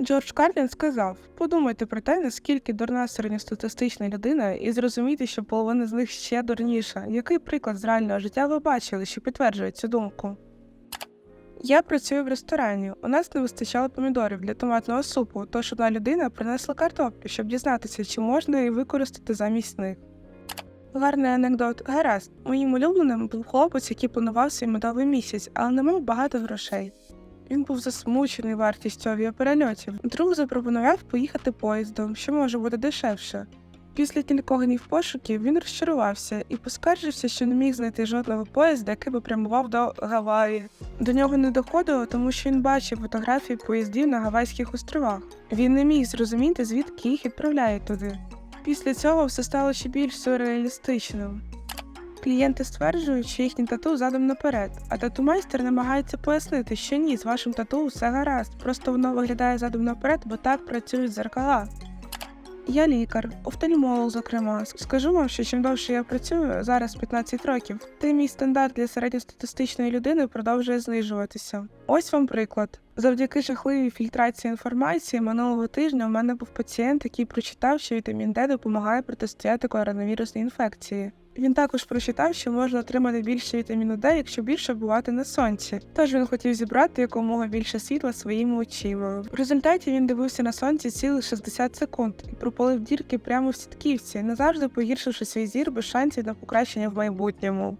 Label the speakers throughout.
Speaker 1: Джордж Карлін сказав: подумайте про те, наскільки дурна середньостатистична людина, і зрозумійте, що половина з них ще дурніша. Який приклад з реального життя ви бачили, що підтверджує цю думку? Я працюю в ресторані. У нас не вистачало помідорів для томатного супу, тож одна людина принесла картоплю, щоб дізнатися, чи можна її використати замість них. Гарний анекдот. Гаразд, моїм улюбленим був хлопець, який планував свій медовий місяць, але не мав багато грошей. Він був засмучений вартістю авіаперельотів. Друг запропонував поїхати поїздом, що може бути дешевше. Після кількох днів пошуків він розчарувався і поскаржився, що не міг знайти жодного поїзда, який би прямував до Гаваї. До нього не доходило, тому що він бачив фотографії поїздів на Гавайських островах. Він не міг зрозуміти, звідки їх відправляють туди. Після цього все стало ще більш сюрреалістичним. Клієнти стверджують, що їхній тату задом наперед, а тату-майстер намагається пояснити, що ні, з вашим тату все гаразд, просто воно виглядає задом наперед, бо так працюють зеркала. Я лікар, офтальмолог, зокрема. Скажу вам, що чим довше я працюю, зараз 15 років, тим мій стандарт для середньостатистичної людини продовжує знижуватися. Ось вам приклад. Завдяки жахливій фільтрації інформації минулого тижня у мене був пацієнт, який прочитав, що вітамін Д допомагає протистояти коронавірусній інфекції. Він також прочитав, що можна отримати більше вітаміну Д, якщо більше бувати на сонці. Тож він хотів зібрати якомога більше світла своїми очима. В результаті він дивився на сонці цілих 60 секунд і прополив дірки прямо в сітківці, назавжди погіршивши свій зір без шансів на покращення в майбутньому.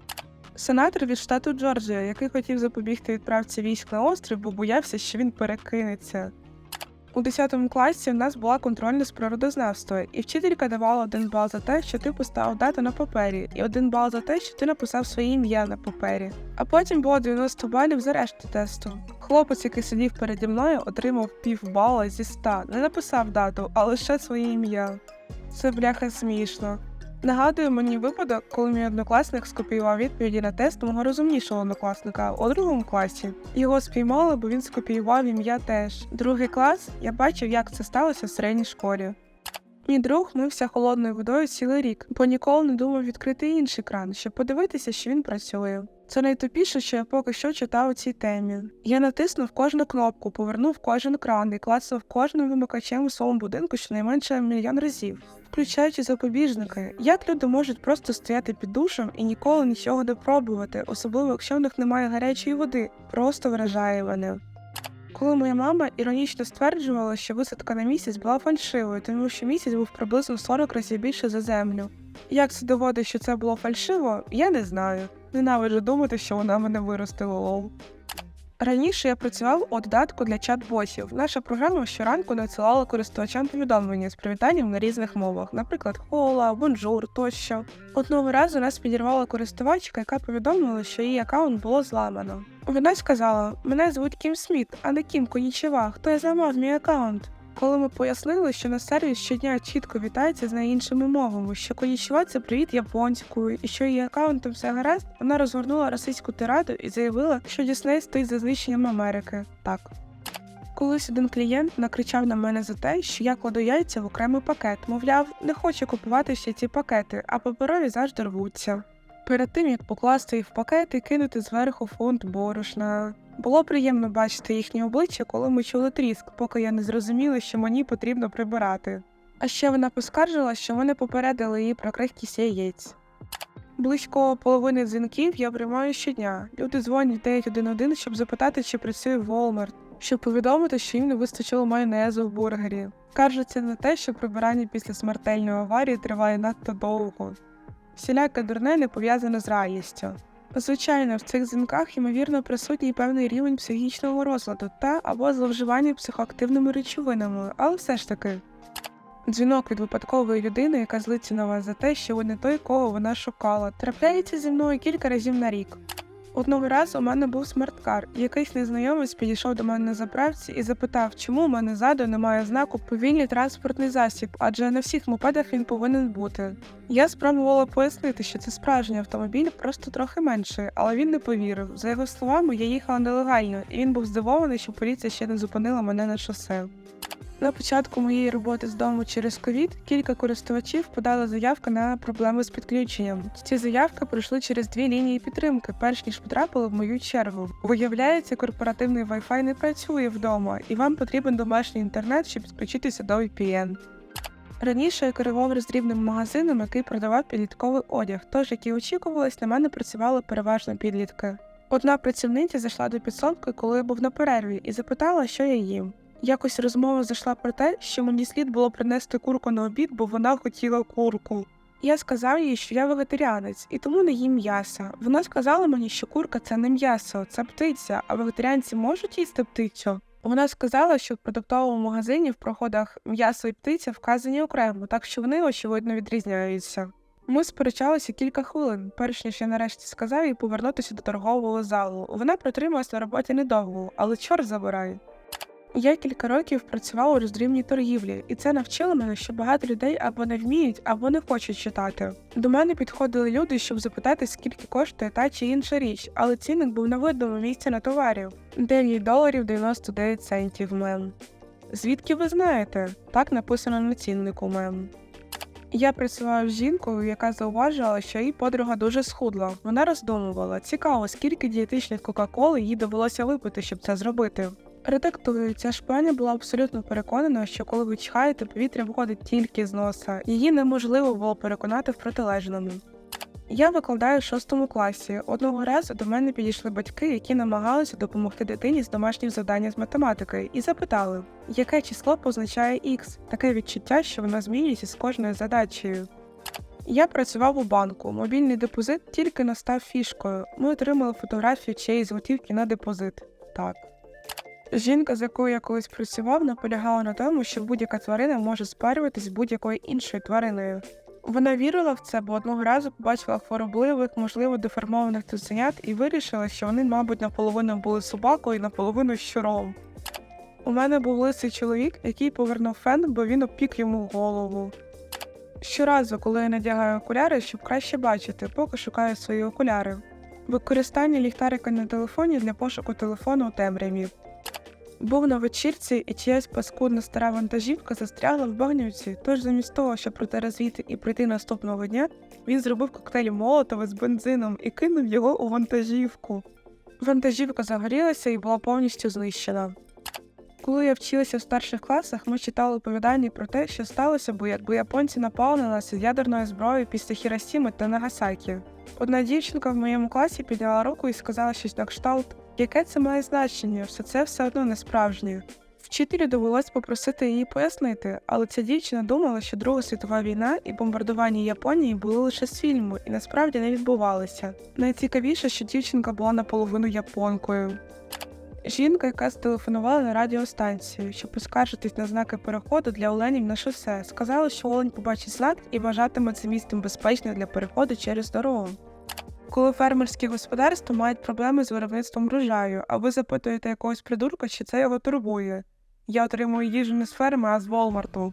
Speaker 1: Сенатор від штату Джорджія, який хотів запобігти відправці військ на острів, бо боявся, що він перекинеться. У 10 класі в нас була контрольна з природознавства, і вчителька давала один бал за те, що ти поставив дату на папері, і один бал за те, що ти написав своє ім'я на папері. А потім було 90 балів за решту тесту. Хлопець, який сидів переді мною, отримав пів бала зі 100. Не написав дату, а лише своє ім'я. Це бляха смішно. Нагадує мені випадок, коли мій однокласник скопіював відповіді на тест мого розумнішого однокласника у другому класі. Його спіймали, бо він скопіював ім'я теж. Другий клас я бачив, як це сталося в середній школі. Мій друг мився холодною водою цілий рік, бо ніколи не думав відкрити інший кран, щоб подивитися, що він працює. Це найтупіше, що я поки що читав у цій темі. Я натиснув кожну кнопку, повернув кожен кран і клацав кожним вимикачем у своєму будинку щонайменше мільйон разів, включаючи запобіжники. Як люди можуть просто стояти під душем і ніколи нічого не пробувати, особливо якщо в них немає гарячої води, просто вражає мене. Коли моя мама іронічно стверджувала, що висадка на місяць була фальшивою, тому що місяць був приблизно 40 разів більше за землю. Як це доводить, що це було фальшиво, я не знаю. Ненавиджу думати, що вона мене виростила лол. Раніше я працював у додатку для чат-ботів. Наша програма щоранку надсилала користувачам повідомлення з привітанням на різних мовах, наприклад, хола, бонжур тощо. Одного разу нас підірвала користувачка, яка повідомила, що її аккаунт було зламано. Вона сказала: Мене звуть Кім Сміт, а не Кім Конічева. Хто я зламав мій аккаунт? Коли ми пояснили, що на сервіс щодня чітко вітається з неіншими мовами, що конічева це привіт японською, і що її аккаунтом все гаразд, вона розгорнула російську тираду і заявила, що Дісней стоїть за знищенням Америки. Так. Колись один клієнт накричав на мене за те, що я кладу яйця в окремий пакет, мовляв, не хочу купувати ще ці пакети, а паперові завжди рвуться. Перед тим як покласти їх в пакет і кинути зверху фунт борошна. Було приємно бачити їхні обличчя, коли ми чули тріск, поки я не зрозуміла, що мені потрібно прибирати. А ще вона поскаржила, що вони попередили її про крихкість яєць. Близько половини дзвінків я приймаю щодня. Люди дзвонять 911, щоб запитати, чи працює Walmart, щоб повідомити, що їм не вистачило майонезу в бургері. Скаржаться на те, що прибирання після смертельної аварії триває надто довго. Всіляке дурне не пов'язане з радістю. Звичайно, в цих дзвінках ймовірно присутній певний рівень психічного розладу та або зловживання психоактивними речовинами, але все ж таки. Дзвінок від випадкової людини, яка злиться на вас за те, що ви не той, кого вона шукала, трапляється зі мною кілька разів на рік. Одного разу у мене був смарткар, і якийсь незнайомець підійшов до мене на заправці і запитав, чому у мене ззаду немає знаку повільний транспортний засіб, адже на всіх мопедах він повинен бути. Я спробувала пояснити, що це справжній автомобіль, просто трохи менший, але він не повірив. За його словами, я їхала нелегально, і він був здивований, що поліція ще не зупинила мене на шосе. На початку моєї роботи з дому через ковід кілька користувачів подали заявки на проблеми з підключенням. Ці заявки пройшли через дві лінії підтримки, перш ніж потрапили в мою чергу. Виявляється, корпоративний Wi-Fi не працює вдома, і вам потрібен домашній інтернет, щоб підключитися до VPN. Раніше я керував роздрібним магазином, який продавав підлітковий одяг, тож, як і очікувалось, на мене працювали переважно підлітки. Одна працівниця зайшла до підсобки, коли я був на перерві, і запитала, що я їм. Якось розмова зайшла про те, що мені слід було принести курку на обід, бо вона хотіла курку. Я сказав їй, що я вегетаріанець і тому не їм м'яса. Вона сказала мені, що курка це не м'ясо, це птиця, а вегетаріанці можуть їсти птицю. Вона сказала, що в продуктовому магазині в проходах м'ясо і птиця вказані окремо, так що вони очевидно відрізняються. Ми сперечалися кілька хвилин, перш ніж я нарешті сказав їй повернутися до торгового залу. Вона протрималась на роботі недовго, але чорт забирай. Я кілька років працював у роздрібній торгівлі, і це навчило мене, що багато людей або не вміють, або не хочуть читати. До мене підходили люди, щоб запитати, скільки коштує та чи інша річ, але цінник був на видному місці на товарів 9 доларів 99 центів мем. Звідки ви знаєте? Так написано на ціннику мем. Я працював з жінкою, яка зауважила, що її подруга дуже схудла. Вона роздумувала, цікаво, скільки дієтичних Кока-Коли їй довелося випити, щоб це зробити. Редактую, ця ж пані була абсолютно переконана, що коли ви чхаєте, повітря виходить тільки з носа. Її неможливо було переконати в протилежному. Я викладаю в шостому класі. Одного разу до мене підійшли батьки, які намагалися допомогти дитині з домашнім завданням з математики, і запитали, яке число позначає X? Таке відчуття, що воно змінюється з кожною задачею. Я працював у банку. Мобільний депозит тільки настав фішкою. Ми отримали фотографію чиєїсь готівки на депозит. Так. Жінка, з якою я колись працював, наполягала на тому, що будь-яка тварина може спарюватись з будь-якою іншою твариною. Вона вірила в це, бо одного разу побачила хворобливих, можливо, деформованих цуценят і вирішила, що вони, мабуть, наполовину були собакою, наполовину щуром. У мене був лисий чоловік, який повернув фен, бо він обпік йому голову. Щоразу, коли я надягаю окуляри, щоб краще бачити, поки шукаю свої окуляри. Використання ліхтарика на телефоні для пошуку телефону у темряві. Був на вечірці, і чиясь паскудна стара вантажівка застрягла в багнюці, тож замість того, щоб протирозвіти і прийти наступного дня, він зробив коктейль Молотова з бензином і кинув його у вантажівку. Вантажівка загорілася і була повністю знищена. Коли я вчилася в старших класах, ми читали оповідання про те, що сталося б, якби японці напали на нас із ядерною зброєю після Хіросіми та Нагасакі. Одна дівчинка в моєму класі підняла руку і сказала щось на кшталт, яке це має значення, все це все одно не справжнє. Вчителю довелось попросити її пояснити, але ця дівчина думала, що Друга світова війна і бомбардування Японії були лише з фільму і насправді не відбувалися. Найцікавіше, що дівчинка була наполовину японкою. Жінка, яка зателефонувала на радіостанцію, щоб поскаржитись на знаки переходу для оленів на шосе, сказала, що олень побачить знак і вважатиме це місцем безпечним для переходу через дорогу. Коли фермерські господарства мають проблеми з виробництвом врожаю, а ви запитуєте якогось придурка, чи це його турбує. Я отримую їжу не з ферми, а з Волмарту.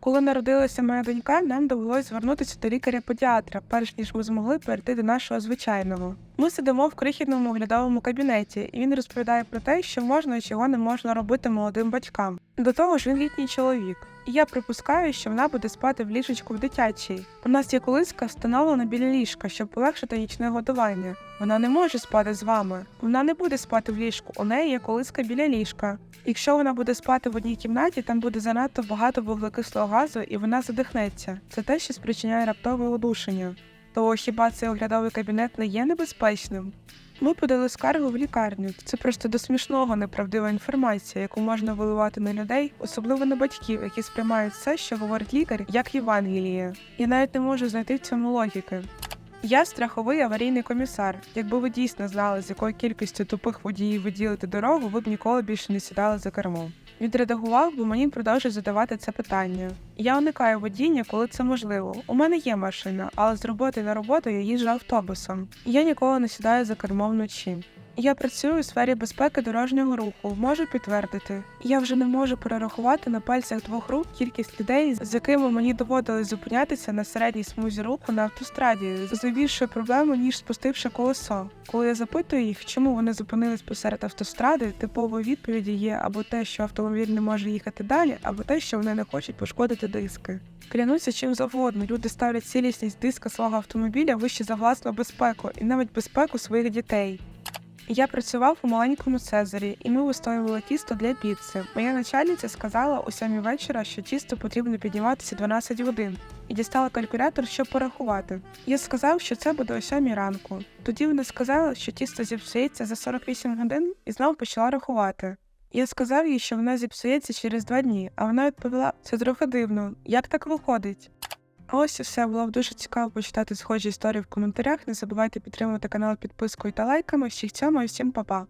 Speaker 1: Коли народилася моя донька, нам довелось звернутися до лікаря-педіатра, перш ніж ми змогли перейти до нашого звичайного. Ми сидимо в крихітному оглядовому кабінеті, і він розповідає про те, що можна і чого не можна робити молодим батькам. До того ж, він літній чоловік. І я припускаю, що вона буде спати в ліжечку в дитячій. У нас є колиска встановлена біля ліжка, щоб полегшити нічне годування. Вона не може спати з вами. Вона не буде спати в ліжку. У неї є колиска біля ліжка. Якщо вона буде спати в одній кімнаті, там буде занадто багато вуглекислого газу, і вона задихнеться. Це те, що спричиняє раптове удушення. То хіба цей оглядовий кабінет не є небезпечним? Ми подали скаргу в лікарню. Це просто до смішного неправдива інформація, яку можна виливати на людей, особливо на батьків, які сприймають все, що говорить лікар, як Євангеліє. Я навіть не можу знайти в цьому логіки. Я страховий аварійний комісар. Якби ви дійсно знали, з якою кількістю тупих водіїв ви ділите дорогу, ви б ніколи більше не сідали за кермо. Відредагував, бо мені продовжують задавати це питання. Я уникаю водіння, коли це можливо. У мене є машина, але з роботи на роботу я їжджу автобусом. Я ніколи не сідаю за кермо вночі. Я працюю у сфері безпеки дорожнього руху, можу підтвердити. Я вже не можу перерахувати на пальцях двох рук кількість людей, з якими мені доводилось зупинятися на середній смузі руху на автостраді, з більшою проблемою, ніж спустивши колесо. Коли я запитую їх, чому вони зупинились посеред автостради, типовою відповіді є або те, що автомобіль не може їхати далі, або те, що вони не хочуть пошкодити диски. Клянуся чим завгодно, люди ставлять цілісність диска свого автомобіля вище за власну безпеку і навіть безпеку своїх дітей. Я працював у маленькому Цезарі, і ми вистоювали тісто для піци. Моя начальниця сказала о сьомій вечора, що тісто потрібно підніматися 12 годин, і дістала калькулятор, щоб порахувати. Я сказав, що це буде о сьомій ранку. Тоді вона сказала, що тісто зіпсується за 48 годин, і знов почала рахувати. Я сказав їй, що вона зіпсується через два дні, а вона відповіла: це трохи дивно. Як так виходить? Ось і все було дуже цікаво почитати схожі історії в коментарях. Не забувайте підтримувати канал підпискою та лайками. Всіх цьому і всім па-па!